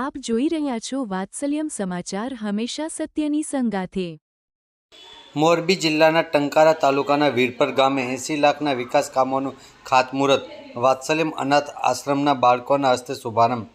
આપ જોઈ રહ્યા છો વાત્સલ્યમ સમાચાર હંમેશા સત્યની સંગાથે. મોરબી જિલ્લાના ટંકારા તાલુકાના વીરપર ગામે એંસી લાખના વિકાસ કામોનું ખાતમુહૂર્ત, વાત્સલ્યમ અનાથ આશ્રમના બાળકોના હસ્તે શુભારંભ.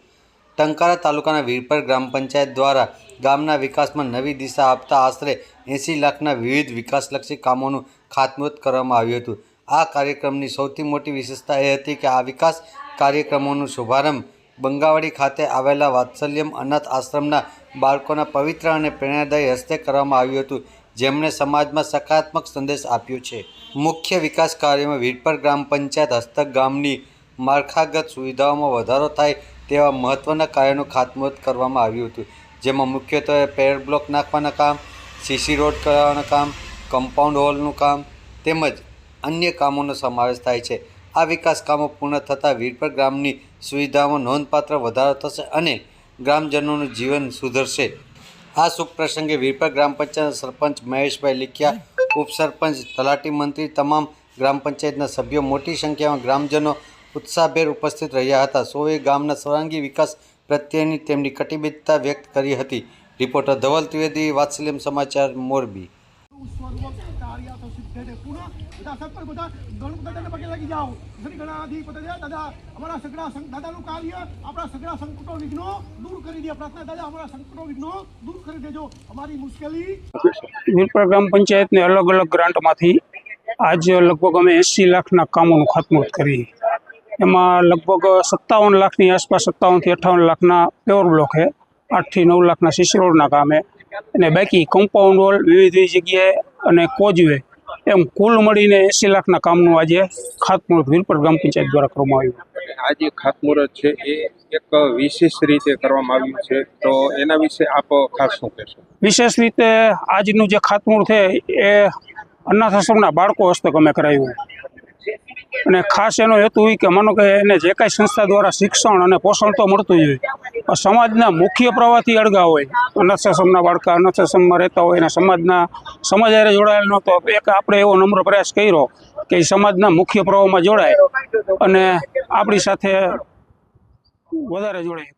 ટંકારા તાલુકાના વીરપર ગ્રામ પંચાયત દ્વારા ગામના વિકાસમાં નવી દિશા આપતા આશરે એંસી લાખના વિવિધ વિકાસલક્ષી કામોનું ખાતમુહૂર્ત કરવામાં આવ્યું હતું. આ કાર્યક્રમની સૌથી મોટી વિશેષતા એ હતી કે આ વિકાસ કાર્યક્રમોનું શુભારંભ બંગાવાડી ખાતે આવેલા વાત્સલ્યમ અનાથ આશ્રમના બાળકોના પવિત્ર અને પ્રેરણાદાયી હસ્તે કરવામાં આવ્યું હતું, જેમણે સમાજમાં સકારાત્મક સંદેશ આપ્યો છે. મુખ્ય વિકાસ કાર્યમાં વીરપર ગ્રામ પંચાયત હસ્તક ગામની માળખાગત સુવિધાઓમાં વધારો થાય તેવા મહત્ત્વના કાર્યોનું ખાતમુહૂર્ત કરવામાં આવ્યું હતું, જેમાં મુખ્યત્વે પેર બ્લોક નાખવાના કામ, સીસી રોડ કરવાના કામ, કમ્પાઉન્ડ હોલનું કામ તેમજ અન્ય કામોનો સમાવેશ થાય છે. આ વિકાસ કામો પૂર્ણ થતાં વીરપર ગ્રામની સુવિધાઓમાં નોંધપાત્ર વધારો થશે અને ગ્રામજનોનું જીવન સુધરશે. આ શુભ પ્રસંગે વીરપર ગ્રામ પંચાયત સરપંચ મહેશભાઈ લીખિયા ઉપસરપંચ તલાટી મંત્રી તમામ ગ્રામ પંચાયતના સભ્યો મોટી સંખ્યામાં ગ્રામજનો ઉત્સાહભેર ઉપસ્થિત રહ્યા હતા. સૌએ ગામના સર્વાંગી વિકાસ પ્રત્યેની તેમની કટિબદ્ધતા વ્યક્ત કરી હતી. રિપોર્ટર ધવલ ત્રિવેદી, વાત્સલ્યમ સમાચાર મોરબી. અમારા સગડા દાદાનું કાર્ય ગ્રામ પંચાયતને અલગ અલગ ગ્રાન્ટમાંથી આજે લગભગ અમે એંસી લાખના કામોનું ખાતમુહૂર્ત કરી. એમાં લગભગ સત્તાવન લાખની આસપાસ, સત્તાવનથી અઠ્ઠાવન લાખના પ્યોર બ્લોક આઠથી નવ લાખના સીસી રોડના કામે અને બાકી કમ્પાઉન્ડ વોલ વિવિધ જગ્યાએ અને કોજવે એમ કુલ મળીને એંસી લાખના કામનું આજે ખાતમુહૂર્ત વીરપુર ગ્રામ પંચાયત દ્વારા કરવામાં આવ્યું. આ જે ખાતમુહૂર્ત છે એ એક વિશેષ રીતે કરવામાં આવ્યું છે. તો એના વિશે આપ ખાસ શું કહેશો? વિશેષ રીતે આજનું જે ખાતમુહૂર્ત છે એ અનાથ આશ્રમના બાળકો હસ્તક અમે કરાવ્યું અને ખાસ એનો હેતુ એ કે માનો કે એને જે કાંઈ સંસ્થા દ્વારા શિક્ષણ અને પોષણ તો મળતું જ હોય. સમાજના મુખ્ય પ્રવાહથી અળગા હોય. અનાથ આશ્રમના બાળકા અનાથ આશ્રમમાં રહેતા હોય અને સમાજના સમાજ જ્યારે જોડાયેલ નહોતો એક આપણે એવો નમ્ર પ્રયાસ કર્યો કે સમાજના મુખ્ય પ્રવાહમાં જોડાય અને આપણી સાથે વધારે જોડાય.